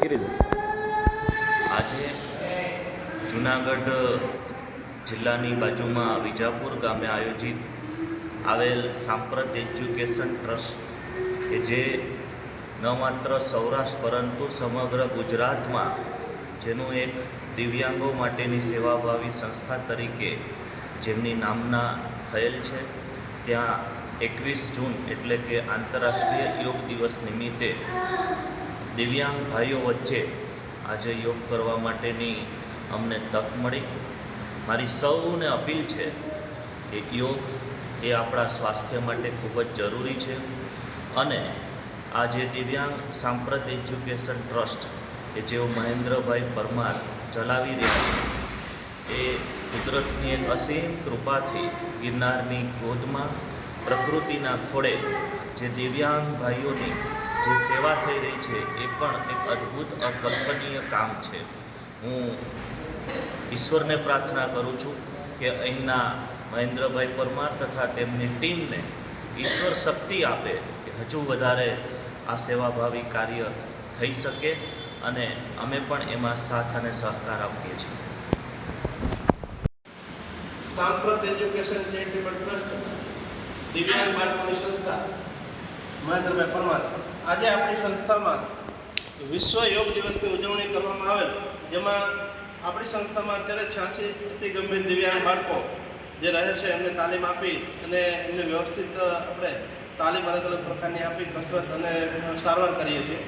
આજે જુનાગઢ જિલ્લાની બાજુમાં વિજાપુર ગામે આયોજિત આવેલ સાંપ્રત એજ્યુકેશન ટ્રસ્ટ, કે જે ન માત્ર સૌરાષ્ટ્ર પરંતુ સમગ્ર ગુજરાતમાં જેનું એક દિવ્યાંગો માટેની સેવાભાવી સંસ્થા તરીકે જેમની નામના થયેલ છે, ત્યાં એકવીસ જૂન એટલે કે આંતરરાષ્ટ્રીય યોગ દિવસ નિમિત્તે દિવ્યાંગ ભાઈઓ વચ્ચે આજે યોગ કરવા માટેની અમને તક મળી. મારી સૌને અપીલ છે કે યોગ એ આપણા સ્વાસ્થ્ય માટે ખૂબ જ જરૂરી છે અને આ જે દિવ્યાંગ સાંપ્રત એજ્યુકેશન ટ્રસ્ટ કે જેઓ મહેન્દ્રભાઈ પરમાર ચલાવી રહ્યા છે, એ કુદરતની એક અસીમ કૃપાથી ગિરનારની ગોદમાં પ્રકૃતિના ખોળે જે દિવ્યાંગ ભાઈઓની જે સેવા થઈ રહી છે, એ પણ એક અદ્ભુત અકલ્પનીય કામ છે. હું ઈશ્વરને પ્રાર્થના કરું છું કે અહીંના મહેન્દ્રભાઈ પરમાર તથા તેમની ટીમને ઈશ્વર શક્તિ આપે કે હજુ વધારે આ સેવાભાવી કાર્ય થઈ શકે અને અમે પણ એમાં સાથ અને સહકાર આપીએ છીએ. સાંપ્રત એજ્યુકેશન ચેરિટેબલ ટ્રસ્ટ, દિવ્યાંગ બાળકોની સંસ્થા, મહેન્દ્રભાઈ પરમાર. આજે આપણી સંસ્થામાં વિશ્વ યોગ દિવસની ઉજવણી કરવામાં આવેલ, જેમાં આપણી સંસ્થામાં અત્યારે છ્યાસી અતિ ગંભીર દિવ્યાંગ બાળકો જે રહે છે, એમને તાલીમ આપી અને એમને વ્યવસ્થિત આપણે તાલીમ અલગ અલગ પ્રકારની આપી, કસરત અને સારવાર કરીએ છીએ.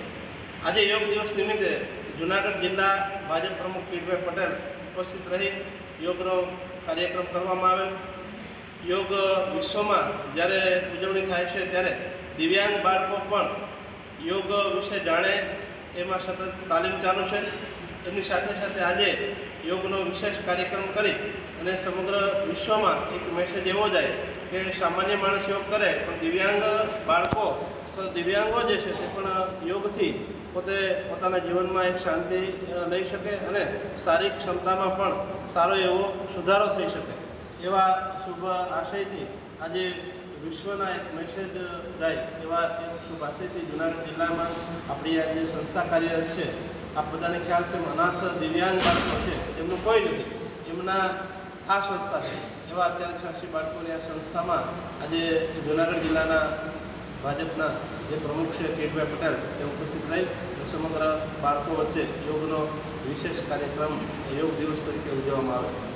આજે યોગ દિવસ નિમિત્તે જુનાગઢ જિલ્લા ભાજપ પ્રમુખ કીટભાઈ પટેલ ઉપસ્થિત રહી યોગનો કાર્યક્રમ કરવામાં આવેલ. યોગ વિશ્વમાં જ્યારે ઉજવણી થાય છે, ત્યારે દિવ્યાંગ બાળકો પણ યોગ વિશે જાણે, એમાં સતત તાલીમ ચાલુ છે. એમની સાથે સાથે આજે યોગનો વિશેષ કાર્યક્રમ કરી અને સમગ્ર વિશ્વમાં એક મેસેજ એવો જાય કે સામાન્ય માણસ યોગ કરે, પણ દિવ્યાંગ બાળકો, તો દિવ્યાંગો જે છે તે પણ યોગથી પોતે પોતાના જીવનમાં એક શાંતિ લઈ શકે અને શારીરિક ક્ષમતામાં પણ સારો એવો સુધારો થઈ શકે. એવા શુભ આશયથી આજે વિશ્વના એક મેસેજ જાય એવા એક છે જુનાગઢ જિલ્લામાં આપણી આ જે સંસ્થા કાર્યરત છે, આપ બધાને ખ્યાલ છે, અનાથ દિવ્યાંગ બાળકો છે, એમનું કોઈ નથી. એમના આ સંસ્થા છે. એવા અત્યારે છ્યાસી બાળકોની આ સંસ્થામાં આજે જુનાગઢ જિલ્લાના ભાજપના જે પ્રમુખ છે કેટભાઈ પટેલ તે ઉપસ્થિત રહી સમગ્ર બાળકો વચ્ચે યોગનો વિશેષ કાર્યક્રમ, યોગ દિવસ તરીકે ઉજવવામાં આવે.